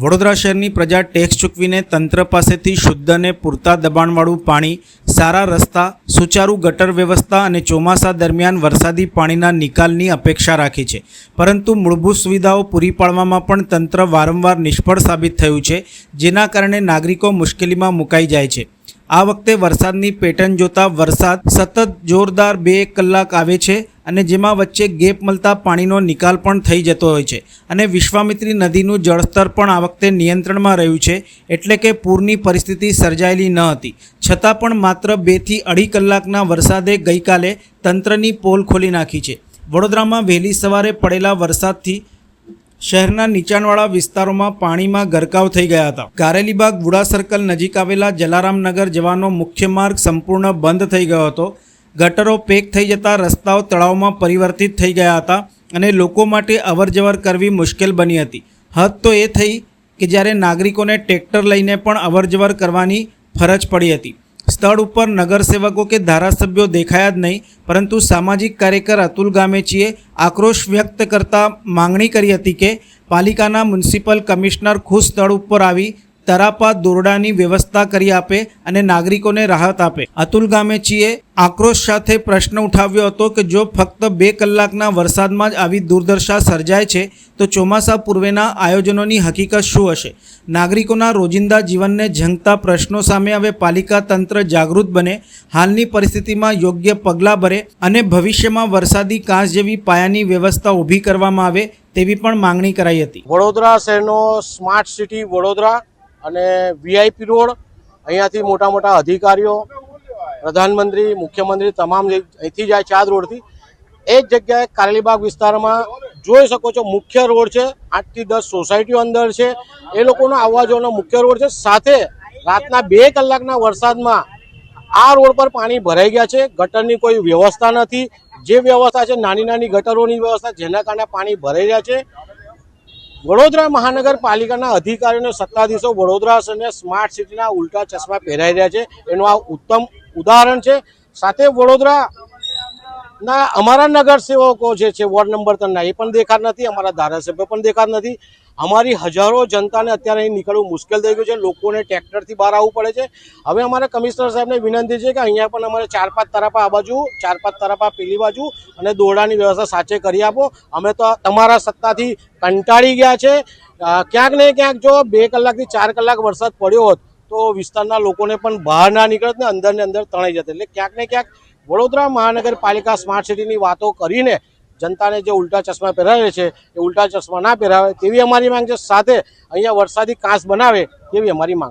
વડોદરા શહેરની પ્રજા ટેક્સ ચૂકવીને તંત્ર પાસેથી શુદ્ધ અને પૂરતા દબાણવાળું પાણી, સારા રસ્તા, સુચારુ ગટર વ્યવસ્થા અને ચોમાસા દરમિયાન વરસાદી પાણીના નિકાલની અપેક્ષા રાખી છે. પરંતુ મૂળભૂત સુવિધાઓ પૂરી પાડવામાં પણ તંત્ર વારંવાર નિષ્ફળ સાબિત થયું છે, જેના કારણે નાગરિકો મુશ્કેલીમાં મુકાઈ જાય છે. આ વખતે વરસાદની પેટર્ન જોતા વરસાદ સતત જોરદાર બે કલાક આવે છે અને જેમાં વચ્ચે ગેપ મળતા પાણીનો નિકાલ પણ થઈ જતો હોય છે. અને વિશ્વામિત્રી નદીનું જળસ્તર પણ આ વખતે નિયંત્રણમાં રહ્યું છે એટલે કે પૂરની પરિસ્થિતિ સર્જાયેલી ન હતી. છતાં પણ માત્ર બેથી અઢી કલાકના વરસાદે ગઈકાલે તંત્રની પોલ ખોલી નાખી છે. વડોદરામાં વહેલી સવારે પડેલા વરસાદથી શહેરના નીચાણવાળા વિસ્તારોમાં પાણીમાં ગરકાવ થઈ ગયા હતા. કારેલીબાગ વુડા સર્કલ નજીક આવેલા જલારામનગર જવાનો મુખ્ય માર્ગ સંપૂર્ણ બંધ થઈ ગયો હતો. ગટરો પેક થઈ જતા રસ્તાઓ તળાવમાં પરિવર્તિત થઈ ગયા હતા અને લોકો માટે અવરજવર કરવી મુશ્કેલ બની હતી. હદ તો એ થઈ કે જ્યારે નાગરિકોને ટ્રેક્ટર લઈને પણ અવરજવર કરવાની ફરજ પડી હતી. સ્થળ ઉપર નગરસેવકો કે ધારાસભ્યો દેખાયા જ નહીં, પરંતુ સામાજિક કાર્યકર અતુલ ગામેચીએ આક્રોશ વ્યક્ત કરતા માંગણી કરી હતી કે પાલિકાના મ્યુનિસિપલ કમિશનર ખુદ સ્થળ ઉપર આવી તરાપા દોરડાની વ્યવસ્થા કરી આપે અને નાગરિકોને રાહત આપે. અતુલ ગામેચીએ આક્રોશ સાથે પ્રશ્ન ઉઠાવ્યો હતો કે જો ફક્ત બે કલાકના વરસાદમાં જ આવી દુર્દશા સર્જાય છે, તો ચોમાસા પૂર્વેના આયોજનોની હકીકત શું હશે? નાગરિકોના રોજિંદા જીવનને ઝંખતા પ્રશ્નો સામે હવે પાલિકા તંત્ર જાગૃત બને, હાલની પરિસ્થિતિમાં યોગ્ય પગલાં ભરે અને ભવિષ્યમાં વરસાદી કાંસ જેવી પાયાની વ્યવસ્થા ઊભી કરવામાં આવે તેવી પણ માંગણી કરાઈ હતી. વડોદરા શહેરનો સ્માર્ટ સિટી વડોદરા અને વીઆઈપી રોડ, અહીંયાથી મોટા મોટા અધિકારીઓ, પ્રધાનમંત્રી, મુખ્યમંત્રી તમામ અહીંથી જાય ચાર રોડથી, એ જ જગ્યાએ કારેલીબાગ વિસ્તારમાં જોઈ શકો છો મુખ્ય રોડ છે, આઠથી દસ સોસાયટીઓ અંદર છે. એ લોકોનો આવવા જવાનો મુખ્ય રોડ છે. સાથે રાતના બે કલાકના વરસાદમાં આ રોડ પર પાણી ભરાઈ ગયા છે. ગટરની કોઈ વ્યવસ્થા નથી. જે વ્યવસ્થા છે નાની નાની ગટરોની વ્યવસ્થા, જેના કારણે પાણી ભરાઈ રહ્યા છે. વડોદરા મહાનગરપાલિકાના અધિકારીઓને સત્તાધીશો વડોદરા અને સ્માર્ટ સિટીના ઉલટા ચશ્મા પહેરાઈ રહ્યા છે. એનું આ ઉત્તમ ઉદાહરણ છે. સાથે વડોદરા ના, અમારા નગરસેવકો જે છે, વોર્ડ નંબર ત્રણના એ પણ દેખાત નથી, અમારા ધારાસભ્ય પણ દેખાત નથી. અમારી હજારો જનતાને અત્યારે અહીં નીકળવું મુશ્કેલ થઈ ગયું છે. લોકોને ટ્રેક્ટરથી બહાર આવવું પડે છે. હવે અમારે કમિશનર સાહેબને વિનંતી છે કે અહીંયા પણ અમારે ચાર પાંચ તરફા આ બાજુ ચાર પાંચ તરફા પેલી બાજુ અને દોરડાની વ્યવસ્થા સાચે કરી આપો. અમે તો તમારા સત્તાથી કંટાળી ગયા છે. ક્યાંક ને ક્યાંક જો બે કલાકથી ચાર કલાક વરસાદ પડ્યો હોત તો વિસ્તારના લોકોને પણ બહાર ના નીકળત ને અંદર ને અંદર તણાઈ જતા. એટલે ક્યાંક ને ક્યાંક વડોદરા મહાનગરપાલિકા સ્માર્ટ સિટીની વાતો કરીને જનતાને જે ઉલટા ચશ્મા પહેરાવે છે, એ ઉલટા ચશ્મા ના પહેરાવે તેવી અમારી માંગ છે. સાથે અહીંયા વરસાદી કાંસ બનાવે તેવી અમારી માંગ